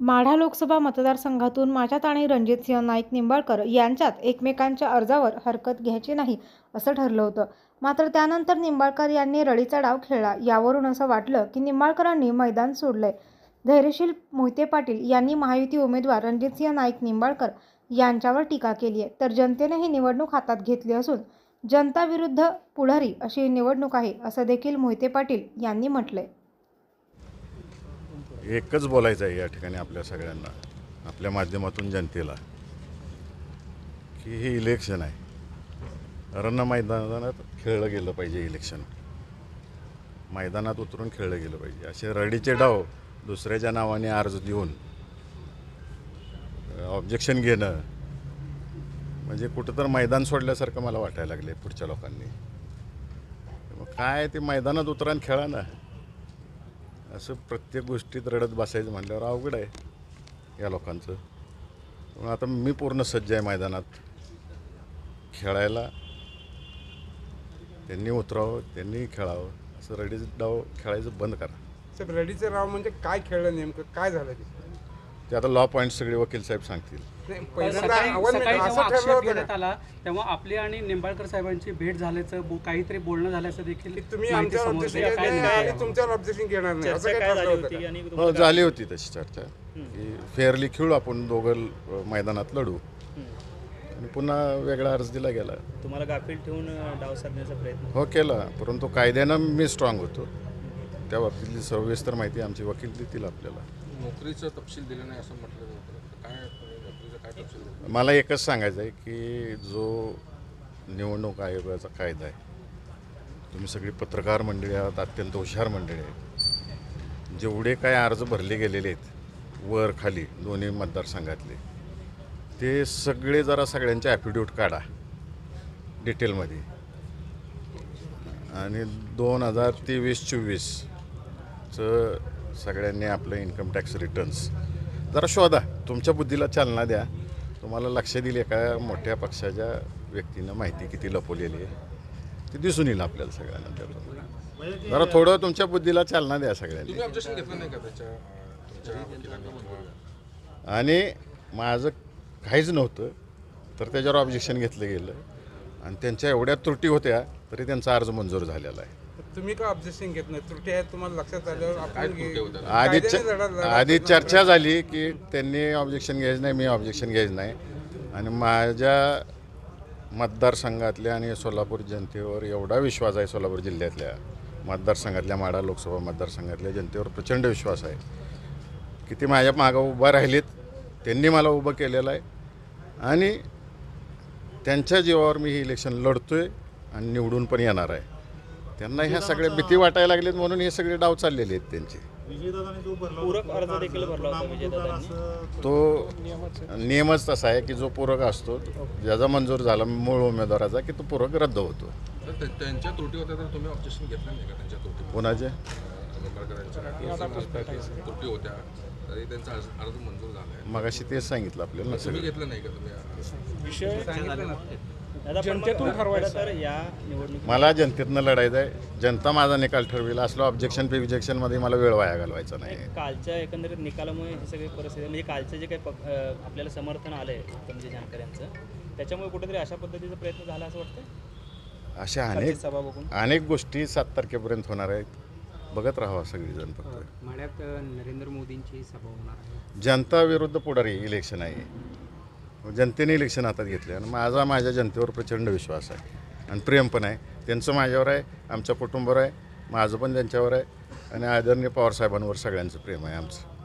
माढा लोकसभा मतदारसंघातून माझ्यात आणि रणजितसिंह नाईक निंबाळकर यांच्यात एकमेकांच्या अर्जावर हरकत घ्यायची नाही असं ठरलं होतं. मात्र त्यानंतर निंबाळकर यांनी रडीचा डाव खेळला. यावरून असं वाटलं की निंबाळकरांनी मैदान सोडलंय. धैर्यशील मोहिते पाटील यांनी महायुती उमेदवार रणजितसिंह नाईक निंबाळकर यांच्यावर टीका केली आहे तर जनतेने ही निवडणूक हातात घेतली असून जनता विरुद्ध पुढारी अशी निवडणूक आहे असं देखील मोहिते पाटील यांनी म्हटलंय. एकच बोलायचं आहे या ठिकाणी आपल्या सगळ्यांना आपल्या माध्यमातून जनतेला की हे इलेक्शन आहे. रण मैदानात खेळलं गेलं पाहिजे इलेक्शन मैदानात उतरून खेळलं गेलं पाहिजे. असे रडीचे डाव दुसऱ्याच्या नावाने अर्ज देऊन ऑब्जेक्शन घेणं म्हणजे कुठं तर मैदान सोडल्यासारखं मला वाटायला लागले पुढच्या लोकांनी. मग काय ते मैदानात उतरा खेळा ना. असं प्रत्येक गोष्टीत रडत बसायचं म्हटल्यावर अवघड आहे या लोकांचं. पण आता मी पूर्ण सज्ज आहे मैदानात. खेळायला त्यांनी उतरावं त्यांनी खेळावं. असं रडीचं डाव खेळायचं बंद करा. सर रडीचं राव म्हणजे काय खेळलं नेमकं? काय झालं ते ते आता लॉ पॉईंट सगळे वकील साहेब सांगतील. सकाळी सकाळी जेव्हा आक्षेप घेण्यात? आला तेव्हा आपली आणि निंबाळकर साहेबांची भेट झाल्याचं बो- काहीतरी बोलणं झाल्याचं देखील की तुम्ही माहिती आमच्यावर समोर ऑब्जेक्शन आली. घेणार काय नाही निर्णय आणि आहे? तुमच्यावर ऑब्जेक्शन घेणार नाही. असं काय ठरलं होतं का? हो झाली होती तशी चर्चा. की फेअरली खेळू आपण दोघं अ, मैदानात लढू. आणि पुन्हा वेगळा अर्ज दिला गेला. तुम्हाला गाफील ठेवून अ, डाव साधण्याचा प्रयत्न हो केला. परंतु कायद्यानं मी स्ट्रॉंग होतो. त्या बाबतीतली सविस्तर माहिती आमचे वकील देतील आपल्याला. नोकरीचं तपशील दिलं नाही असं म्हटलं जातं. काय नोकरीचं काय तपशील मला एकच सांगायचं आहे की जो निवडणूक आयोगाचा कायदा आहे तुम्ही सगळी पत्रकार मंडळी आहात अत्यंत हुशार मंडळी आहेत. जेवढे काय अर्ज भरले गेलेले आहेत वर खाली दोन्ही मतदारसंघातले ते सगळे जरा सगळ्यांचे ॲफिडेविट काढा डिटेलमध्ये आणि दोन हजार तेवीस चोवीसचं सगळ्यांनी आपलं इन्कम टॅक्स रिटर्न्स जरा शोधा तुमच्या बुद्धीला चालना द्या. तुम्हाला लक्ष दिल एका मोठ्या पक्षाच्या व्यक्तीनं माहिती किती लपवलेली आहे. ती दिसून येईल आपल्याला सगळ्यांना त्यातून जरा थोडं तुमच्या बुद्धीला चालना द्या सगळ्यांनी. आणि माझं काहीच नव्हतं तर त्याच्यावर ऑब्जेक्शन घेतलं गेलं. आणि त्यांच्या एवढ्या त्रुटी होत्या तरी त्यांचा अर्ज मंजूर झालेला आहे. तुम्ही का ऑब्जेक्शन घेत नाही त्रुटी आहेत तुम्हाला लक्षात आल्यावर आपण? आधी कायद्याने च- लढा- लढा- आधी चर्चा झाली की त्यांनी ऑब्जेक्शन घ्यायचं नाही मी ऑब्जेक्शन घ्यायचं नाही. आणि माझ्या मतदारसंघातल्या आणि सोलापूर जनतेवर एवढा विश्वास आहे सोलापूर जिल्ह्यातल्या मतदारसंघातल्या माडा लोकसभा मतदारसंघातल्या जनतेवर प्रचंड विश्वास आहे. की ते माझ्या मागं उभा राहिलेत त्यांनी मला उभं केलेलं आहे. आणि त्यांच्या जीवावर मी हे इलेक्शन लढतोय आणि निवडून पण येणार आहे. त्यांना ह्या सगळ्या भीती वाटायला लागलीत म्हणून हे सगळे डाव चाललेले आहेत त्यांचे. पूरक अर्ज देखील भरला होता विजयदादांनी. तो नियमच तसा आहे की जो पूरक असतो ज्याचा मंजूर झाला मूळ उमेदवाराचा की तो पूरक रद्द होतो. त्यांच्या त्रुटी होत्या तर तुम्ही ऑब्जेक्शन घेतलं नाही का त्यांच्या त्रुटी कोणाचे? निंबाळकरांच्या त्रुटी होत्या तरी त्यांचा अर्ज अर्ज मंजूर झाला आहे मग अशी तेच सांगितलं आपल्याला घेतलं नाही का तुम्ही? विषय खरं तर या निवडणुकीत मला जनतेतनं लढायचं आहे जनता माझा निकाल ठरविला. असलो ऑब्जेक्शन फिब्जेक्शनमध्ये मला वेळ वाया घालवायचा नाही कालच्या एकंदरीत निकालामुळे ही सगळी परिस्थिती म्हणजे कालचं जे काही पक- अ, आपल्याला समर्थन आलं आहे म्हणजे जानकर यांचं त्याच्यामुळे कुठेतरी अशा पद्धतीचा प्रयत्न झाला असं वाटतं अशा कालची अनेक सभा बघून. अनेक गोष्टी सात तारखेपर्यंत होणार आहेत. बघत राहावं सगळीजण फक्त. नरेंद्र मोदींची सभा होणार आहे. जनता विरुद्ध पुढारी इलेक्शन आहे. जनतेने इलेक्शन हातात घेतले आणि माझा माझ्या जनतेवर प्रचंड विश्वास आहे. आणि प्रेम पण आहे. त्यांचं माझ्यावर आहे आमच्या कुटुंबावर आहे माझं पण त्यांच्यावर आहे. आणि आदरणीय पवारसाहेबांवर सगळ्यांचं प्रेम आहे आमचं.